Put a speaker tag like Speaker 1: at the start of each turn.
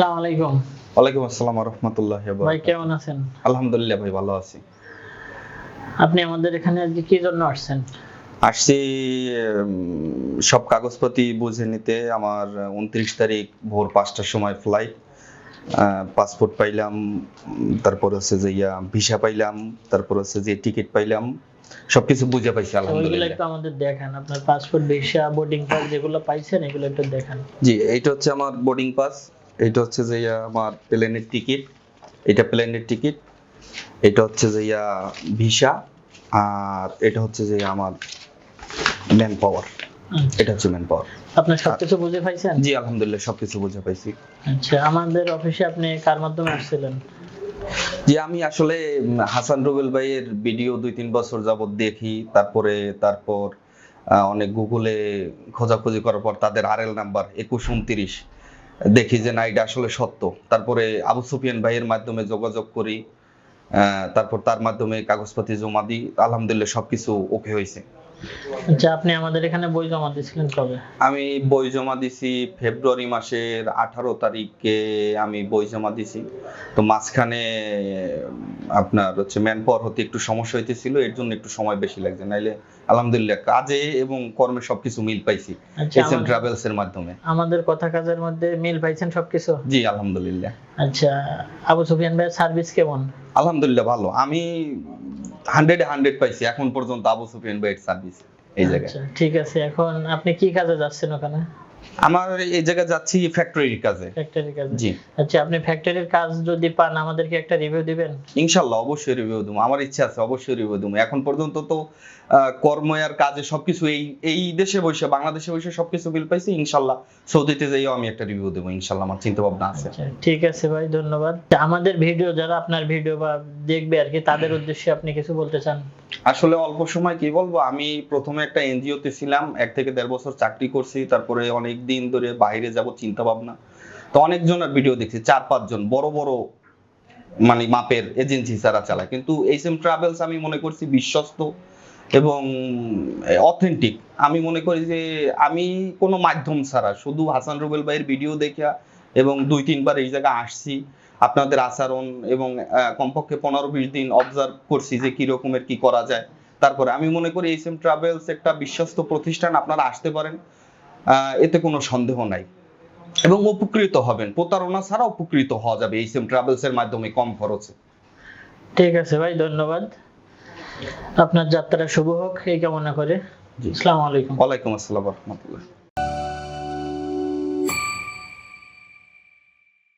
Speaker 1: আসসালামু আলাইকুম।
Speaker 2: ওয়ালাইকুম আসসালাম রহমতুল্লাহ
Speaker 1: ভাই কেমন আছেন?
Speaker 2: আলহামদুলিল্লাহ ভাই ভালো আছি।
Speaker 1: আপনি আমাদের এখানে আজকে কি জন্য আসছেন?
Speaker 2: আসছি সব কাগজপাতি বুঝে নিতে। আমার উনত্রিশ তারিখ ভোর পাঁচটার সময় ফ্লাইট পাসপোর্ট পাইলাম তারপর হচ্ছে যে ইয়া ভিসা পাইলাম তারপর হচ্ছে যে টিকিট পাইলাম। সবকিছু বুঝে পাইছি আলহামদুলিল্লাহ।
Speaker 1: একটু আমাদের দেখান। আপনার পাসপোর্ট ভিসা বোর্ডিং পাস যেগুলো পাইছেন এগুলো একটু দেখান।
Speaker 2: জি এইটা হচ্ছে আমার বোর্ডিং পাস এইটা হচ্ছে যে আমার প্লেনের টিকিট এটা প্লেনের টিকিট এটা হচ্ছে যে ভিসা আর এটা হচ্ছে যে আমার ম্যান পাওয়ার এটা হচ্ছে ম্যান পাওয়ার
Speaker 1: আপনি সবকিছু বুঝে পাইছেন?
Speaker 2: জি আলহামদুলিল্লাহ সবকিছু বুঝে পাইছি।
Speaker 1: আচ্ছা আমাদের অফিসে আপনি কার মাধ্যমে আসছিলেন?
Speaker 2: যে আমি আসলে হাসান রুবেল ভাইয়ের ভিডিও দুই তিন বছর যাবত দেখি তারপরে তারপর অনেক গুগলে খোঁজাখুঁজি করার পর তাদের আরএল নাম্বার একুশ উনত্রিশ দেখি যে না, এটা আসলে সত্য। তারপরে আবু সুফিয়ান ভাইয়ের মাধ্যমে যোগাযোগ করি তারপর তার মাধ্যমে কাগজপাতি জমা দিই, আলহামদুলিল্লাহ সবকিছু ওকে হয়েছে।
Speaker 1: আচ্ছা আপনি আমাদের এখানে বই জমা দিয়েছিলেন কবে?
Speaker 2: আমি বই জমা দিছি ফেব্রুয়ারি মাসের আঠারো তারিখে আমি বই জমা দিছি তো মাঝখানে আপনার হচ্ছে ম্যান পাওয়ার হতে একটু সমস্যা হইতেছিল এর জন্য একটু সময় বেশি লাগছে। নাইলে আলহামদুলিল্লাহ কাজে এবং কর্মে সবকিছু মিল পাইছি
Speaker 1: আচ্ছা
Speaker 2: এস এম ট্রাভেলস এর মাধ্যমে।
Speaker 1: আমাদের কথা কাজের মধ্যে মিল পাইছেন সবকিছু?
Speaker 2: জি আলহামদুলিল্লাহ।
Speaker 1: আচ্ছা আবু সুফিয়ান ভাইয়ের সার্ভিস কেমন?
Speaker 2: আলহামদুলিল্লাহ ভালো। আমি হান্ড্রেডে হান্ড্রেড পাইছি, এখন পর্যন্ত আবু সুফিয়ান ভাইয়ের সার্ভিস এই জায়গায়।
Speaker 1: আচ্ছা ঠিক আছে, এখন আপনি কি কাজে যাচ্ছেন ওখানে?
Speaker 2: আমার এই জায়গায় যাচ্ছি ফ্যাক্টরির কাজে।
Speaker 1: ফ্যাক্টরি কাজে।
Speaker 2: জি।
Speaker 1: আচ্ছা আপনি ফ্যাক্টরির কাজ যদি পান আমাদেরকে একটা রিভিউ দিবেন?
Speaker 2: ইনশাল্লাহ অবশ্যই রিভিউ দেবো। আমার ইচ্ছা আছে অবশ্যই রিভিউ দেবো। এখন পর্যন্ত তো কর্ম আর কাজে সবকিছু এই এই দেশে বসে বাংলাদেশে বসে সবকিছু মিল পাইছি ইনশাল্লাহ। সৌদিতে যাইও আমি একটা রিভিউ দেবো ইনশাল্লাহ আমার চিন্তা ভাবনা আছে।
Speaker 1: আচ্ছা ঠিক আছে ভাই ধন্যবাদ। আমাদের ভিডিও যারা আপনার ভিডিও বা দেখবে আর কি তাদের উদ্দেশ্যে আপনি কিছু বলতে চান?
Speaker 2: আসলে অল্প সময় কি বলব? আমি প্রথমে একটা এনজিও তে ছিলাম, এক থেকে দেড় বছর চাকরি করছি, তারপরে অনেক দিন ধরে বাইরে যাব চিন্তা ভাবনা তো অনেকজনের ভিডিও দেখছি, চার পাঁচজন, বড় বড় মানে মাপের এজেন্সি যারা চালায়। কিন্তু এইচ এম ট্রাভেলস আমি মনে করছি বিশ্বস্ত এবং অথেন্টিক। আমি মনে করি যে আমি কোনো মাধ্যম ছাড়া, শুধু হাসান রুবেল ভাইয়ের ভিডিও দেখা এবং দুই তিনবার এই জায়গায় আসছি আপনাদের আচরণ এবং কমপক্ষে পনেরো বিশ দিন অবজার্ভ করছি যে কি রকমের কি করা যায়। তারপরে আমি মনে করি এইচ এম ট্রাভেলস একটা বিশ্বস্ত প্রতিষ্ঠান আপনারা আসতে পারেন। এতে কোনো সন্দেহ নাই। এবং উপকৃত হবেন। প্রতারণা ছাড়া উপকৃত হওয়া যাবে এইচ এম ট্রাভেলস এর মাধ্যমে কম খরচে।
Speaker 1: ঠিক আছে ভাই ধন্যবাদ। আপনার যাত্রা শুভ হোক এই কামনা করে। আসসালামু আলাইকুম।
Speaker 2: ওয়ালাইকুম আসসালাম রহমতুল্লাহ।